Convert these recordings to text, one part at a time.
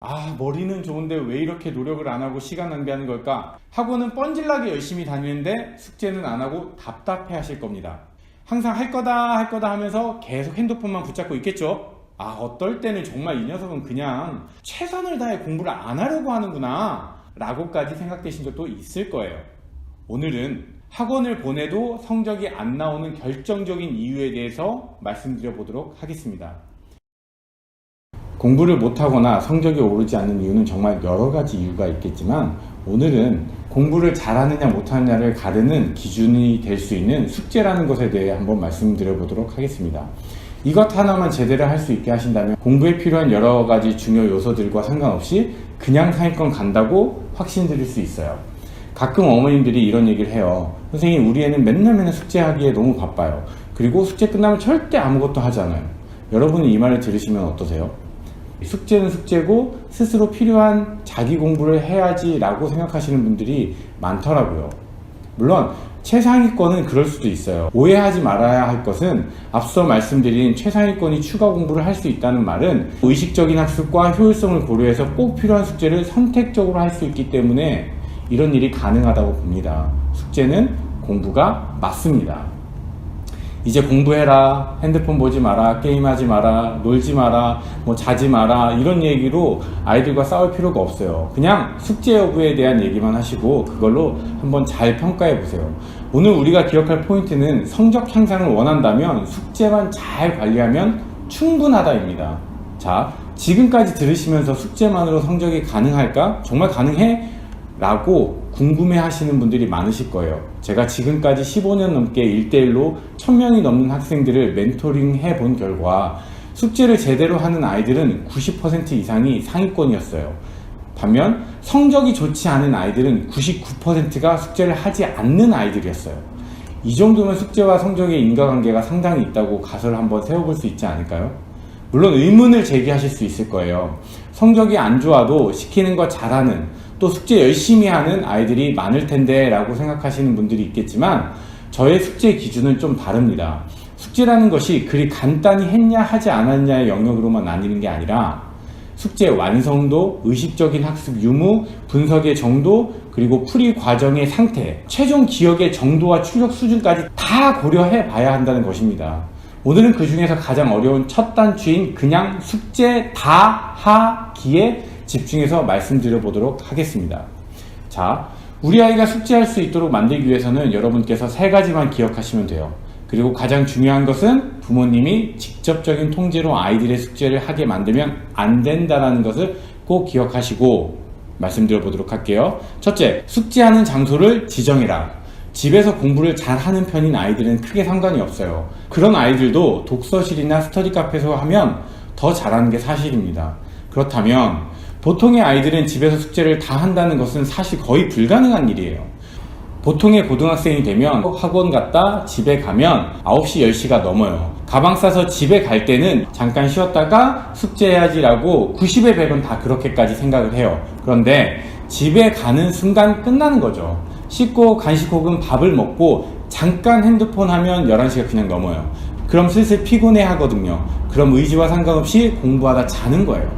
아, 머리는 좋은데 왜 이렇게 노력을 안 하고 시간 낭비하는 걸까? 학원은 뻔질나게 열심히 다니는데 숙제는 안 하고 답답해 하실 겁니다. 항상 할 거다, 할 거다 하면서 계속 핸드폰만 붙잡고 있겠죠? 아, 어떨 때는 정말 이 녀석은 그냥 최선을 다해 공부를 안 하려고 하는구나. 라고까지 생각되신 적도 있을 거예요. 오늘은 학원을 보내도 성적이 안 나오는 결정적인 이유에 대해서 말씀드려 보도록 하겠습니다. 공부를 못하거나 성적이 오르지 않는 이유는 정말 여러 가지 이유가 있겠지만 오늘은 공부를 잘하느냐 못하느냐를 가르는 기준이 될 수 있는 숙제라는 것에 대해 한번 말씀드려 보도록 하겠습니다. 이것 하나만 제대로 할 수 있게 하신다면 공부에 필요한 여러 가지 중요 요소들과 상관없이 그냥 상위권 간다고 확신 드릴 수 있어요. 가끔 어머님들이 이런 얘기를 해요. 선생님, 우리 애는 맨날 맨날 숙제하기에 너무 바빠요. 그리고 숙제 끝나면 절대 아무것도 하지 않아요. 여러분이 이 말을 들으시면 어떠세요? 숙제는 숙제고 스스로 필요한 자기 공부를 해야지라고 생각하시는 분들이 많더라고요. 물론 최상위권은 그럴 수도 있어요. 오해하지 말아야 할 것은 앞서 말씀드린 최상위권이 추가 공부를 할 수 있다는 말은 의식적인 학습과 효율성을 고려해서 꼭 필요한 숙제를 선택적으로 할 수 있기 때문에 이런 일이 가능하다고 봅니다. 숙제는 공부가 맞습니다. 이제 공부해라, 핸드폰 보지 마라, 게임하지 마라, 놀지 마라, 뭐 자지 마라, 이런 얘기로 아이들과 싸울 필요가 없어요. 그냥 숙제 여부에 대한 얘기만 하시고 그걸로 한번 잘 평가해 보세요. 오늘 우리가 기억할 포인트는 성적 향상을 원한다면 숙제만 잘 관리하면 충분하다입니다. 자, 지금까지 들으시면서 숙제만으로 성적이 가능할까? 정말 가능해? 라고 궁금해 하시는 분들이 많으실 거예요. 제가 지금까지 15년 넘게 1대1로 1000명이 넘는 학생들을 멘토링 해본 결과 숙제를 제대로 하는 아이들은 90% 이상이 상위권이었어요. 반면 성적이 좋지 않은 아이들은 99%가 숙제를 하지 않는 아이들이었어요. 이 정도면 숙제와 성적의 인과관계가 상당히 있다고 가설을 한번 세워볼 수 있지 않을까요? 물론 의문을 제기하실 수 있을 거예요. 성적이 안 좋아도 시키는 거 잘하는 또 숙제 열심히 하는 아이들이 많을 텐데 라고 생각하시는 분들이 있겠지만 저의 숙제 기준은 좀 다릅니다. 숙제라는 것이 그리 간단히 했냐 하지 않았냐의 영역으로만 나뉘는 게 아니라 숙제 완성도, 의식적인 학습 유무, 분석의 정도, 그리고 풀이 과정의 상태, 최종 기억의 정도와 출력 수준까지 다 고려해 봐야 한다는 것입니다. 오늘은 그 중에서 가장 어려운 첫 단추인 그냥 숙제 다 하기에 집중해서 말씀드려 보도록 하겠습니다. 자, 우리 아이가 숙제할 수 있도록 만들기 위해서는 여러분께서 세 가지만 기억하시면 돼요. 그리고 가장 중요한 것은 부모님이 직접적인 통제로 아이들의 숙제를 하게 만들면 안 된다는 것을 꼭 기억하시고 말씀드려 보도록 할게요. 첫째, 숙제하는 장소를 지정해라. 집에서 공부를 잘 하는 편인 아이들은 크게 상관이 없어요. 그런 아이들도 독서실이나 스터디 카페에서 하면 더 잘하는 게 사실입니다. 그렇다면 보통의 아이들은 집에서 숙제를 다 한다는 것은 사실 거의 불가능한 일이에요. 보통의 고등학생이 되면 학원 갔다 집에 가면 9시, 10시가 넘어요. 가방 싸서 집에 갈 때는 잠깐 쉬었다가 숙제해야지라고 90의 100은 다 그렇게까지 생각을 해요. 그런데 집에 가는 순간 끝나는 거죠. 씻고 간식 혹은 밥을 먹고 잠깐 핸드폰 하면 11시가 그냥 넘어요. 그럼 슬슬 피곤해 하거든요. 그럼 의지와 상관없이 공부하다 자는 거예요.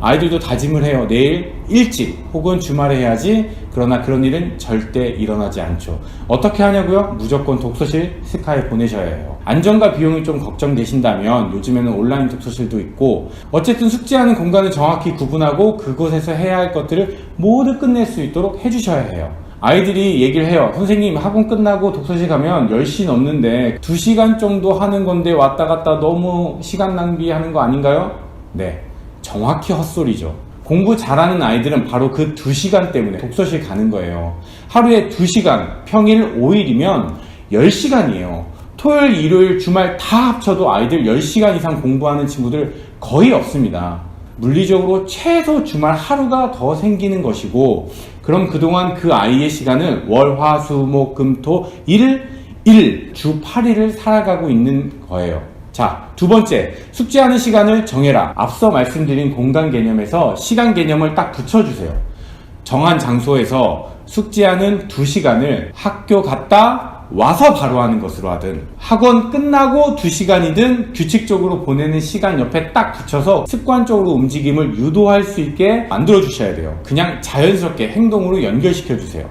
아이들도 다짐을 해요. 내일 일찍 혹은 주말에 해야지. 그러나 그런 일은 절대 일어나지 않죠. 어떻게 하냐고요? 무조건 독서실 스카에 보내셔야 해요. 안전과 비용이 좀 걱정되신다면 요즘에는 온라인 독서실도 있고 어쨌든 숙제하는 공간을 정확히 구분하고 그곳에서 해야 할 것들을 모두 끝낼 수 있도록 해주셔야 해요. 아이들이 얘기를 해요. 선생님, 학원 끝나고 독서실 가면 10시 넘는데 2시간 정도 하는 건데 왔다 갔다 너무 시간 낭비하는 거 아닌가요? 네. 정확히 헛소리죠. 공부 잘하는 아이들은 바로 그 2시간 때문에 독서실 가는 거예요. 하루에 2시간, 평일 5일이면 10시간이에요. 토요일, 일요일, 주말 다 합쳐도 아이들 10시간 이상 공부하는 친구들 거의 없습니다. 물리적으로 최소 주말 하루가 더 생기는 것이고, 그럼 그동안 그 아이의 시간을 월, 화, 수, 목, 금, 토, 일, 일, 주 8일을 살아가고 있는 거예요. 자, 두 번째, 숙제하는 시간을 정해라. 앞서 말씀드린 공간 개념에서 시간 개념을 딱 붙여주세요. 정한 장소에서 숙제하는 두 시간을 학교 갔다 와서 바로 하는 것으로 하든 학원 끝나고 2시간이든 규칙적으로 보내는 시간 옆에 딱 붙여서 습관적으로 움직임을 유도할 수 있게 만들어 주셔야 돼요. 그냥 자연스럽게 행동으로 연결시켜 주세요.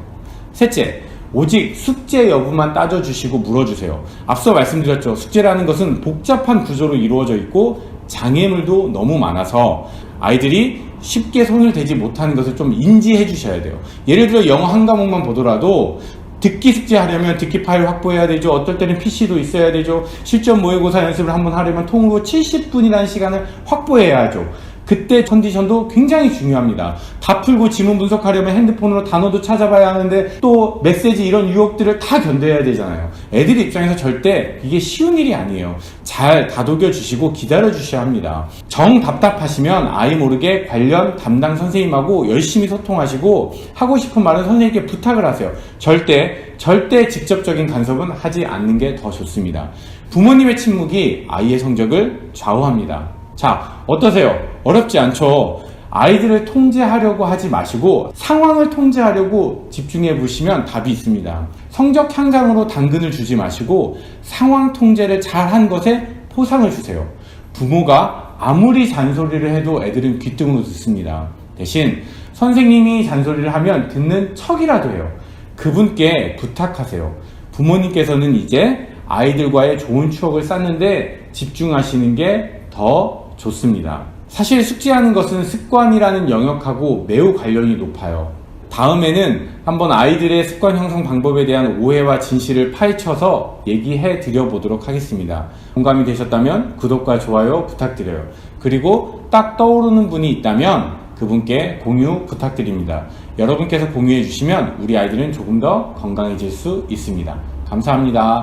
셋째, 오직 숙제 여부만 따져주시고 물어주세요. 앞서 말씀드렸죠. 숙제라는 것은 복잡한 구조로 이루어져 있고 장애물도 너무 많아서 아이들이 쉽게 손을 대지 못하는 것을 좀 인지해 주셔야 돼요. 예를 들어 영어 한 과목만 보더라도 듣기 숙제하려면 듣기 파일 확보해야 되죠. 어떨 때는 PC도 있어야 되죠. 실전 모의고사 연습을 한번 하려면 통으로 70분이라는 시간을 확보해야죠. 그때 컨디션도 굉장히 중요합니다. 다 풀고 지문 분석하려면 핸드폰으로 단어도 찾아봐야 하는데 또 메시지 이런 유혹들을 다 견뎌야 되잖아요. 애들 입장에서 절대 이게 쉬운 일이 아니에요. 잘 다독여 주시고 기다려 주셔야 합니다. 정 답답하시면 아이 모르게 관련 담당 선생님하고 열심히 소통하시고 하고 싶은 말은 선생님께 부탁을 하세요. 절대 절대 직접적인 간섭은 하지 않는 게 더 좋습니다. 부모님의 침묵이 아이의 성적을 좌우합니다. 자, 어떠세요? 어렵지 않죠? 아이들을 통제하려고 하지 마시고 상황을 통제하려고 집중해 보시면 답이 있습니다. 성적 향상으로 당근을 주지 마시고 상황 통제를 잘 한 것에 포상을 주세요. 부모가 아무리 잔소리를 해도 애들은 귀등으로 듣습니다. 대신 선생님이 잔소리를 하면 듣는 척이라도 해요. 그분께 부탁하세요. 부모님께서는 이제 아이들과의 좋은 추억을 쌓는데 집중하시는 게 더 좋습니다. 사실 숙지하는 것은 습관이라는 영역하고 매우 관련이 높아요. 다음에는 한번 아이들의 습관 형성 방법에 대한 오해와 진실을 파헤쳐서 얘기해 드려 보도록 하겠습니다. 공감이 되셨다면 구독과 좋아요 부탁드려요. 그리고 딱 떠오르는 분이 있다면 그분께 공유 부탁드립니다. 여러분께서 공유해 주시면 우리 아이들은 조금 더 건강해질 수 있습니다. 감사합니다.